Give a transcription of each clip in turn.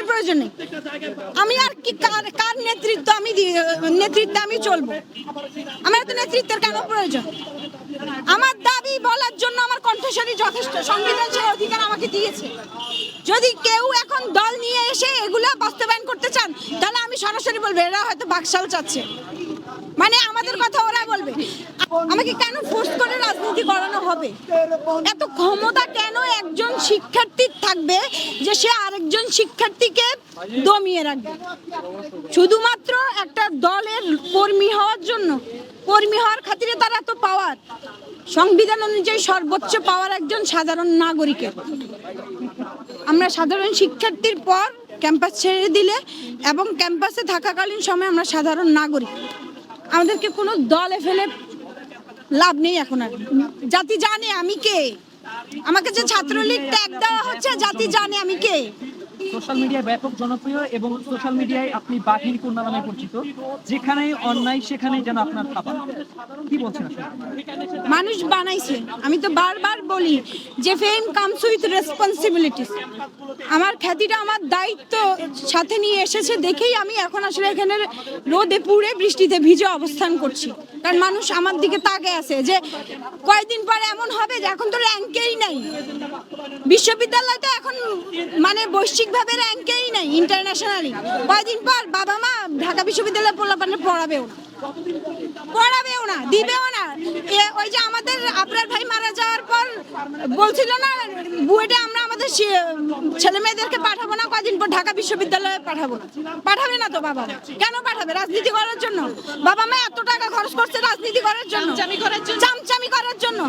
নেতার প্রয়োজন নেই। আমি আর কি, কার কার নেতৃত্ব আমি নেতৃত্বে আমি চলবো? আমার তো নেতৃত্বের কেন প্রয়োজন? আমার দাবি বলার জন্য আমার কণ্ঠস্বরী যথেষ্ট। সংবিধান সেই অধিকার আমাকে দিয়েছে। যদি কেউ এখন দল নিয়ে এসে এগুলো বাস্তবায়ন করতে চান, তাহলে আমি সরাসরি বলব, এরা হয়তো বাকশাল চাচ্ছে। মানে আমাদের কথা ওরা বলবে। আমাকে কেন ফোর্স করে রাজনীতি করানো হবে? এত ক্ষমতা কেন একজন শিক্ষার্থীর থাকবে যে সে আরেকজন শিক্ষার্থীকে দমিয়ে রাখবে? শুধুমাত্র একটা দলের কর্মী হওয়ার জন্য। কর্মী হওয়ার খাতিরে তার এত পাওয়ার সংবিধান অনুযায়ী সর্বোচ্চ পাওয়ার একজন সাধারণ নাগরিকের। আমরা সাধারণ শিক্ষার্থীর পর ক্যাম্পাস ছেড়ে দিলে এবং ক্যাম্পাসে থাকাকালীন সময় আমরা সাধারণ নাগরিক। আমাদেরকে কোনো দলে ফেলে লাভ নেই এখন আর। জাতি জানে আমি কে। আমাকে যে ছাত্রলীগ ত্যাগ দেওয়া হচ্ছে, জাতি জানে আমি কে। সোশ্যাল মিডিয়ায় ব্যাপক জনপ্রিয় এবং সোশ্যাল মিডিয়ায় আপনি বাহির কন্যা নামে পরিচিত। যেখানে অন্যায়, সেখানে যেন আপনার খাবার। কি বলছেন মানুষ বানাইছে। আমি তো বারবার বলি যে ফেম কামস উইথ রেসপন্সিবিলিটিস আমার খ্যাতিটা, আমার দায়িত্ব সাথে নিয়ে এসেছে দেখেই আমি এখন আসলে এখানে রোদে পুড়ে বৃষ্টিতে ভিজে অবস্থান করছি। কারণ মানুষ আমার দিকে তাকে আছে যে কয়েকদিন পরে এমন হবে যে এখন তো র্যাঙ্কেই নাই। বিশ্ববিদ্যালয় তো এখন মানে বৈশ্বিকভাবে র্যাঙ্কেই নাই ইন্টারন্যাশনালি কয়েকদিন পর বাবা মা ঢাকা বিশ্ববিদ্যালয়ে পোলাপানে পড়াবেও না। পড়াবেও না, দিবেও না। ওই যে আমাদের আপনার ভাই মারা যাওয়ার পর বলছিল না, বুয়েটে আমরা আমাদের ছেলে মেয়েদেরকে পাঠাবো না কদিন পর ঢাকা বিশ্ববিদ্যালয়ে পাঠাবো। পাঠাবে না তো বাবা কেন পাঠাবে? রাজনীতি করার জন্য। বাবা মা এত টাকা খরচ করছে রাজনীতি করার জন্য চামচামি করার জন্য চামচামি করার জন্য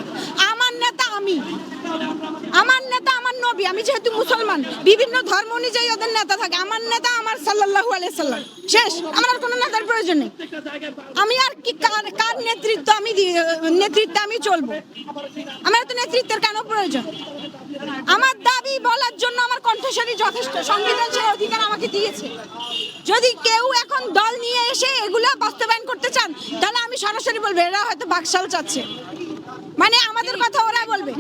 আমার নেতা আমি আমার নেতা আমার নবী আমি যেহেতু মুসলমান, বিভিন্ন ধর্ম অনুযায়ী ওদের নেতা থাকে। আমার নেতা আমার সাল্লাল্লাহু আলাইহি সাল্লাম। শেষ। আমার কোনো নেতার প্রয়োজন নেই। আমি আর কি কার কার নেতৃত্ব আমি নেতৃত্বে আমি চলবো? আমার তো নেতৃত্বের কেন প্রয়োজন? আমার দাবি বলার জন্য আমার কণ্ঠস্বরী যথেষ্ট। সংবিধান অধিকার আমাকে দিয়েছে। যদি কেউ এখন দল নিয়ে এসে এগুলো বাস্তবায়ন করতে চান, তাহলে আমি সরাসরি বলব, এরা হয়তো বাকশাল চাচ্ছে। মানে আমাদের কথা ওরা বলবে।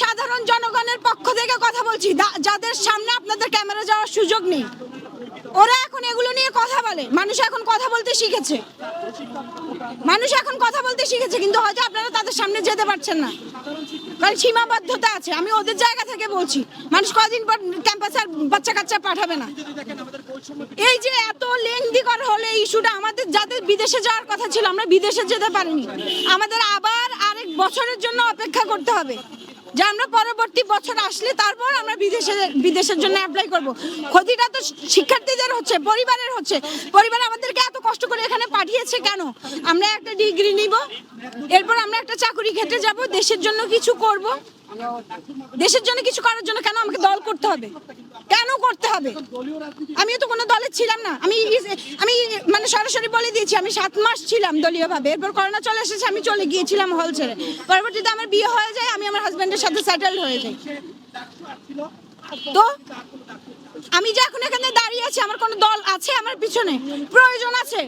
সাধারণ জনগণের পক্ষ থেকে কথা বলছি। যাদের সামনে আপনাদের ক্যামেরা যাওয়ার সুযোগ নেই। ওরা এখন এগুলো নিয়ে কথা বলে। মানুষ এখন কথা বলতে শিখেছে। মানুষ এখন কথা বলতে শিখেছে, কিন্তু হয়তো আপনারা তাদের সামনে যেতে পারছেন না। কারণ সীমাবদ্ধতা আছে। আমি ওদের জায়গা থেকে বলছি। মানুষ কদিন পর ক্যাম্পাসে আর বাচ্চা কাচ্চা পাঠাবে না। এই যে এত লেংদি হলে ইস্যুটা আমাদের, যাদের বিদেশে যাওয়ার কথা ছিল, আমরা বিদেশে যেতে পারিনি। আমাদের আবার আরেক বছরের জন্য অপেক্ষা করতে হবে। যে আমরা পরবর্তী বছর আসলে তারপর আমরা বিদেশে বিদেশের জন্য অ্যাপ্লাই করব। ক্ষতিটা তো শিক্ষার্থীদের হচ্ছে, পরিবারের হচ্ছে। পরিবার আমাদেরকে এত কষ্ট করে এখানে পাঠিয়েছে কেন? আমরা একটা ডিগ্রি নিব, এরপর আমরা একটা চাকরি ক্ষেত্রে যাব, দেশের জন্য কিছু করব। দেশের জন্য কিছু করার জন্য কেন আমাকে দল করতে হবে? কেন করতে হবে? আমিও তো কোনো দলে ছিলাম না। আমি আমি মানে সরাসরি বলে দিয়েছি, আমি সাত মাস ছিলাম দলীয়ভাবে। এরপর করোনা চলে এসেছে, আমি চলে গিয়েছিলাম হল ছেড়ে। পরবর্তীতে আমার বিয়ে হয়ে যায়, আমি আমার হাজব্যান্ডের সাথে সেটেল হয়ে যাই। তো আমি যে এখন এখানে দাঁড়িয়ে আছি, আমার কোনো দল আছে আমার পিছনে? প্রয়োজন আছে।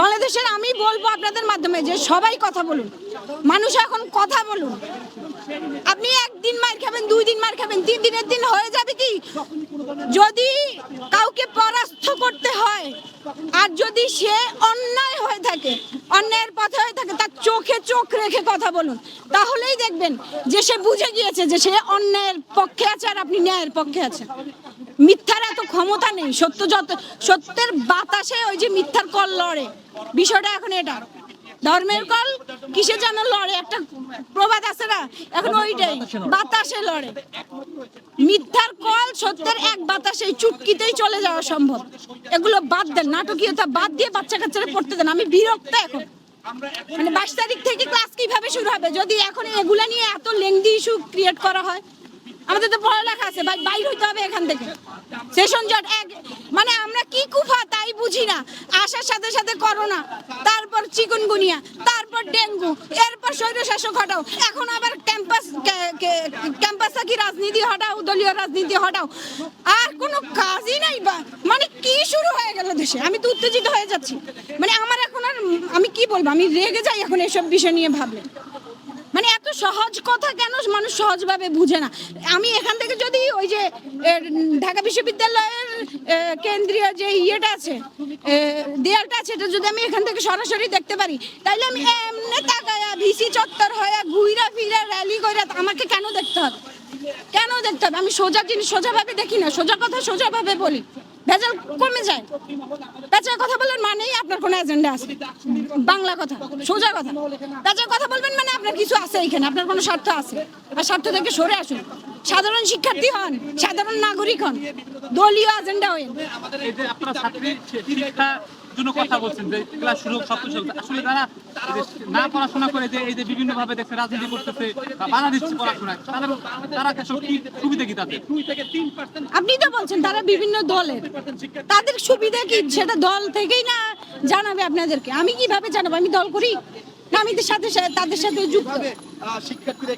বাংলাদেশের আমি বলব আপনাদের মাধ্যমে যে সবাই কথা বলুন। মানুষ এখন কথা বলুন। আপনি একদিন মার খাবেন, দুই দিন মার খাবেন, তিন দিনের দিন হয়ে যাবে কি? যদি কাউকে পরাস্ত করতে হয় আর যদি সে অন্যায় হয়ে থাকে, অন্যায়ের পথে হয়ে থাকে, তার চোখে চোখ রেখে কথা বলুন। তাহলেই দেখবেন যে সে বুঝে গিয়েছে যে সে অন্যায়ের পক্ষে আছে আর আপনি ন্যায়ের পক্ষে আছেন। মিথ্যার এত ক্ষমতা নেই। সত্য যত, সত্যের বাতাসে ওই যে মিথ্যার কল লড়ে। বিষয়টা এখন এটা। ধর্মের কল কিসে যেন লড়ে? একটা প্রবাদ আছে না? এখন ওইটাই। বাতাসে লড়ে। মিথ্যার কল, সত্যের এক বাতাসে চুটকিতেই চলে যাওয়া সম্ভব। এগুলো বাদ দেন, নাটকীয়তা বাদ দিয়ে বাচ্চা কাচ্চারা পড়তে দেন। আমি বিরক্ত এখন। মানে বাইশ তারিখ থেকে ক্লাস কীভাবে শুরু হবে? যদি এখন এগুলা নিয়ে এত লেংদি ইস্যু ক্রিয়েট করা হয়, আমাদের তো পড়ালেখা আছে, ভাই, বাইর হইতে হবে এখান থেকে। সেশন জট এক মানে আমরা কি কুফা তাই বুঝি না। আসার সাথে সাথে করোনা, তারপর চিকুনগুনিয়া, তারপর ডেঙ্গু, এরপর স্বৈরশাসক হটাও। এখন আবার ক্যাম্পাস ক্যাম্পাসে কি রাজনীতি হটাও, দলীয় রাজনীতি হটাও? আর কোনো কাজই নাই মানে কি শুরু হয়ে গেল দেশে? আমি তো উত্তেজিত হয়ে যাচ্ছি। মানে আমার এখন আর, আমি কি বলব? আমি রেগে যাই এখন এসব বিষয় নিয়ে ভাবলে। মানে এত সহজ কথা কেন মানুষ সহজভাবে বুঝে না? আমি এখান থেকে যদি ওই যে ঢাকা বিশ্ববিদ্যালয়ের কেন্দ্রীয় যে ইয়েটা আছে দেয়ালটা আছে, এটা যদি আমি এখান থেকে সরাসরি দেখতে পারি, তাইলে আমি এমনি তাকায়া ভিসি চত্বর হয়ে ঘুইরা ফিরা র্যালি করে আমাকে কেন দেখতে হবে? কেন দেখতে হবে? আমি সোজা জিনিস সোজাভাবে দেখি না, সোজা কথা সোজাভাবে বলি। ভেজাল কমে যায়। পেঁচার কথা বলেন মানেই আপনার কোনো এজেন্ডা আছে। বাংলা কথা, সোজা কথা। পেঁচার কথা বলবেন মানে আপনার কিছু আছে এখানে, আপনার কোনো স্বার্থ আছে। আর স্বার্থ থেকে সরে আসুন। সাধারণ শিক্ষার্থী হন সাধারণ নাগরিক হন দলীয় এজেন্ডা হন এই যে আপনারা ছাত্রী শিক্ষা জন্য কথা বলছেন যে ক্লাস শুরু সব কিছু আসলে তারা না পড়াশোনা করে যে এই যে বিভিন্ন ভাবে দেখছে রাজনীতি করতেছে বাধা দিচ্ছে পড়াশোনায় তাদের তারা আসলে কি সুবিধা কি তাদের? আপনি তো বলছেন তারা বিভিন্ন দলের। তাদের সুবিধা কি? সেটা দল থেকেই না জানাবে আপনাদেরকে। আমি কীভাবে জানাব? আমি দল করি? না আমি তাদের সাথে তাদের সাথে যুক্ত। শিক্ষার্থীরা